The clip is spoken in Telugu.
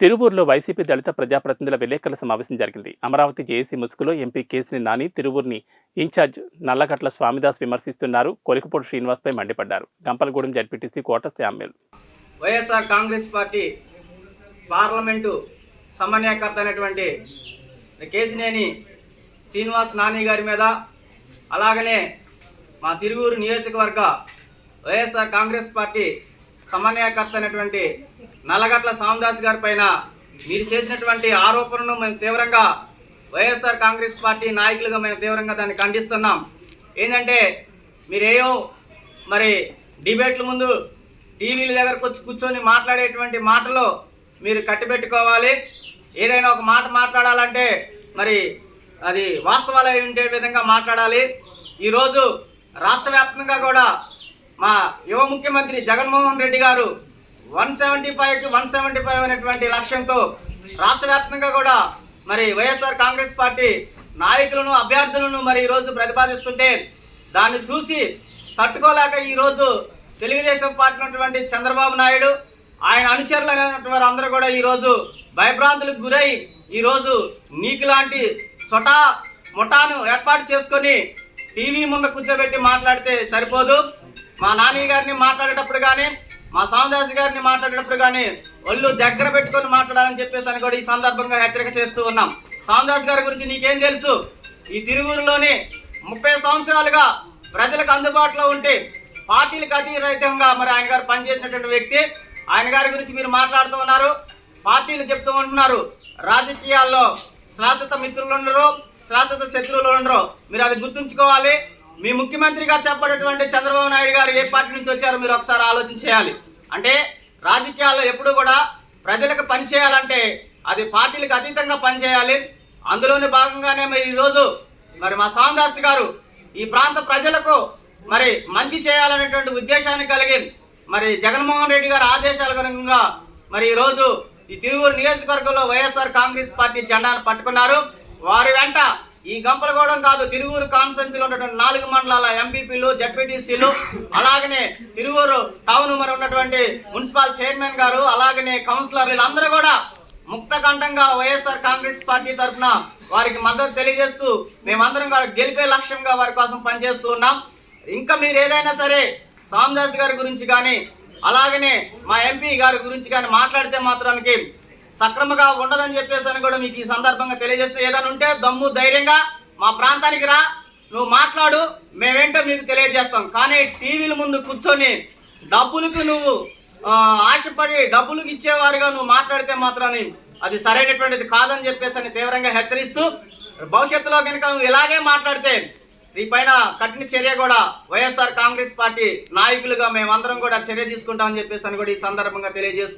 తిరువూరులో వైసీపీ దళిత ప్రజాప్రతినిధుల విలేకరుల సమావేశం జరిగింది. అమరావతి జేఏసీ ముసుగులో ఎంపీ కేసిని నాని తిరువూరుని ఇన్ఛార్జ్ నల్లగట్ల స్వామిదాస్ విమర్శిస్తున్నారు. కొలికపూడి శ్రీనివాస్పై మండిపడ్డారు. Gampalagudem ZPTC Kota Samuel YSR Congress party parliament సమన్వయకర్త అయినటువంటి కేసినేని శ్రీనివాస్ నాని గారి మీద అలాగనే మా తిరువూరు నియోజకవర్గ వైఎస్ఆర్ కాంగ్రెస్ పార్టీ సమన్వయకర్త అయినటువంటి నల్లగట్ల సామదాస్ గారి పైన మీరు చేసినటువంటి ఆరోపణను మేము తీవ్రంగా వైఎస్ఆర్ కాంగ్రెస్ పార్టీ నాయకులుగా మేము తీవ్రంగా దాన్ని ఖండిస్తున్నాం. ఏంటంటే మీరేయో మరి డిబేట్ల ముందు టీవీల దగ్గరకు వచ్చి కూర్చొని మాట్లాడేటువంటి మాటలు మీరు కట్టిపెట్టుకోవాలి. ఏదైనా ఒక మాట మాట్లాడాలంటే మరి అది వాస్తవాలు ఉండే విధంగా మాట్లాడాలి. ఈరోజు రాష్ట్ర వ్యాప్తంగా కూడా మా యువ ముఖ్యమంత్రి Jaganmohan Reddy garu one seventy five to one seventy five అనేటువంటి లక్ష్యంతో రాష్ట్ర వ్యాప్తంగా కూడా మరి వైఎస్ఆర్ కాంగ్రెస్ పార్టీ నాయకులను అభ్యర్థులను మరి ఈరోజు ప్రతిపాదిస్తుంటే దాన్ని చూసి తట్టుకోలేక ఈరోజు తెలుగుదేశం పార్టీ ఉన్నటువంటి చంద్రబాబు నాయుడు ఆయన అనుచరులు అయినటువంటి అందరూ కూడా ఈరోజు భయభ్రాంతులకు గురై ఈరోజు నీకు లాంటి చొటా ముఠాను ఏర్పాటు చేసుకొని టీవీ ముందు కూర్చోబెట్టి మాట్లాడితే సరిపోదు. మా నాని గారిని మాట్లాడేటప్పుడు కానీ మా సామదాస్ గారిని మాట్లాడేటప్పుడు కానీ ఒళ్ళు దగ్గర పెట్టుకొని మాట్లాడాలని చెప్పేసి అని కూడా ఈ సందర్భంగా హెచ్చరిక చేస్తూ ఉన్నాం. సామదాస్ గారి గురించి నీకేం తెలుసు? ఈ తిరువూరులోని ముప్పై సంవత్సరాలుగా ప్రజలకు అందుబాటులో ఉంటే పార్టీలకు అతీతంగా మరి ఆయన గారు పనిచేసినటువంటి వ్యక్తి ఆయన గారి గురించి మీరు మాట్లాడుతూ ఉన్నారు పార్టీలు చెప్తూ ఉంటున్నారు. రాజకీయాల్లో శాశ్వత మిత్రులు ఉండరు శాశ్వత శత్రువులు ఉండరు. మీరు అది గుర్తుంచుకోవాలి. మీ ముఖ్యమంత్రిగా చెప్పేటటువంటి చంద్రబాబు నాయుడు గారు ఏ పార్టీ నుంచి వచ్చారో మీరు ఒకసారి ఆలోచన చేయాలి. అంటే రాజకీయాల్లో ఎప్పుడూ కూడా ప్రజలకు పని చేయాలంటే అది పార్టీలకు అతీతంగా పనిచేయాలి అందులోని భాగంగానే మరి ఈరోజు మరి మా సాందాస్ గారు ఈ ప్రాంత ప్రజలకు మరి మంచి చేయాలనేటువంటి ఉద్దేశాన్ని కలిగి మరి జగన్మోహన్ రెడ్డి గారి ఆదేశాల అనుగుణంగా మరి ఈరోజు ఈ తిరువూరు నియోజకవర్గంలో వైఎస్ఆర్ కాంగ్రెస్ పార్టీ జెండాను పట్టుకున్నారు. వారి వెంట ఈ గంపలగూడెం కాదు తిరువూరు కాన్స్టెన్సీలో ఉన్నటువంటి నాలుగు మండలాల ఎంపీపీలు జడ్పీటీసీలు అలాగనే తిరువూరు టౌన్ మరి ఉన్నటువంటి మున్సిపల్ చైర్మన్ గారు అలాగనే కౌన్సిలర్లు వీళ్ళందరూ కూడా ముక్త కంఠంగా వైఎస్ఆర్ కాంగ్రెస్ పార్టీ తరఫున వారికి మద్దతు తెలియజేస్తూ మేమందరం కూడా గెలిపే లక్ష్యంగా వారి కోసం పనిచేస్తూ ఉన్నాం. ఇంకా మీరు ఏదైనా సరే సామదాస్ గారి గురించి కానీ అలాగనే మా ఎంపీ గారి గురించి కానీ మాట్లాడితే మాత్రానికి సక్రమంగా ఉండదని చెప్పేసి అని కూడా మీకు ఈ సందర్భంగా తెలియజేస్తూ ఏదైనా ఉంటే దమ్ము ధైర్యంగా మా ప్రాంతానికి రా నువ్వు మాట్లాడు మేమేంటో మీకు తెలియజేస్తాం. కానీ టీవీల ముందు కూర్చొని డబ్బులకు నువ్వు ఆశపడి డబ్బులకు ఇచ్చేవారుగా నువ్వు మాట్లాడితే మాత్రం అది సరైనటువంటిది కాదని చెప్పేసి అని తీవ్రంగా హెచ్చరిస్తూ భవిష్యత్తులో కనుక నువ్వు ఇలాగే మాట్లాడితే ఈ పైన కఠిన చర్య కూడా వైఎస్ఆర్ కాంగ్రెస్ పార్టీ నాయకులుగా మేమందరం కూడా చర్య తీసుకుంటామని చెప్పేసి అని కూడా ఈ సందర్భంగా తెలియజేసుకుంటాం